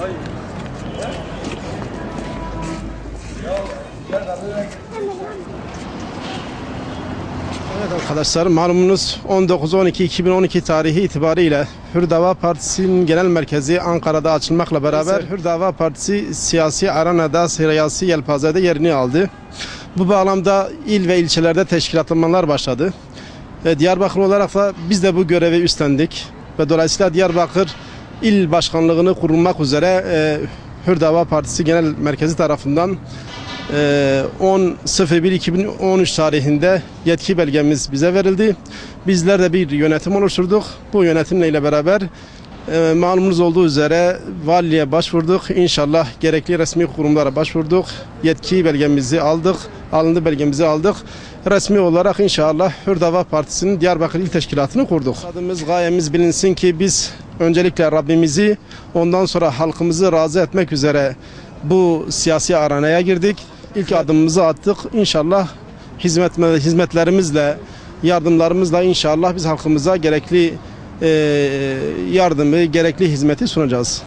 Hayır. Ya gel Evet arkadaşlar malumunuz 19-12-2012 tarihi itibariyle Hürdava Partisi'nin genel merkezi Ankara'da açılmakla beraber Hürdava Partisi siyasi arenada siyasi yelpazede yerini aldı. Bu bağlamda il ve ilçelerde teşkilatlanmalar başladı. E, Diyarbakır olarak da biz de bu görevi üstlendik ve dolayısıyla Diyarbakır il başkanlığını kurulmak üzere e, Hürdava Partisi Genel Merkezi tarafından 10.01.2013 tarihinde yetki belgemiz bize verildi. Bizler de bir yönetim oluşturduk. Bu yönetimle ile beraber e, malumunuz olduğu üzere valiye başvurduk. İnşallah gerekli resmi kurumlara başvurduk. Yetki belgemizi aldık. Alındı belgemizi aldık. Resmi olarak inşallah Hürdava Partisi'nin Diyarbakır İl Teşkilatı'nı kurduk. Adımız, gayemiz bilinsin ki biz öncelikle Rabbimizi ondan sonra halkımızı razı etmek üzere bu siyasi aranaya girdik. İlk adımımızı attık. İnşallah hizmet, hizmetlerimizle, yardımlarımızla inşallah biz halkımıza gerekli e, yardımı, gerekli hizmeti sunacağız.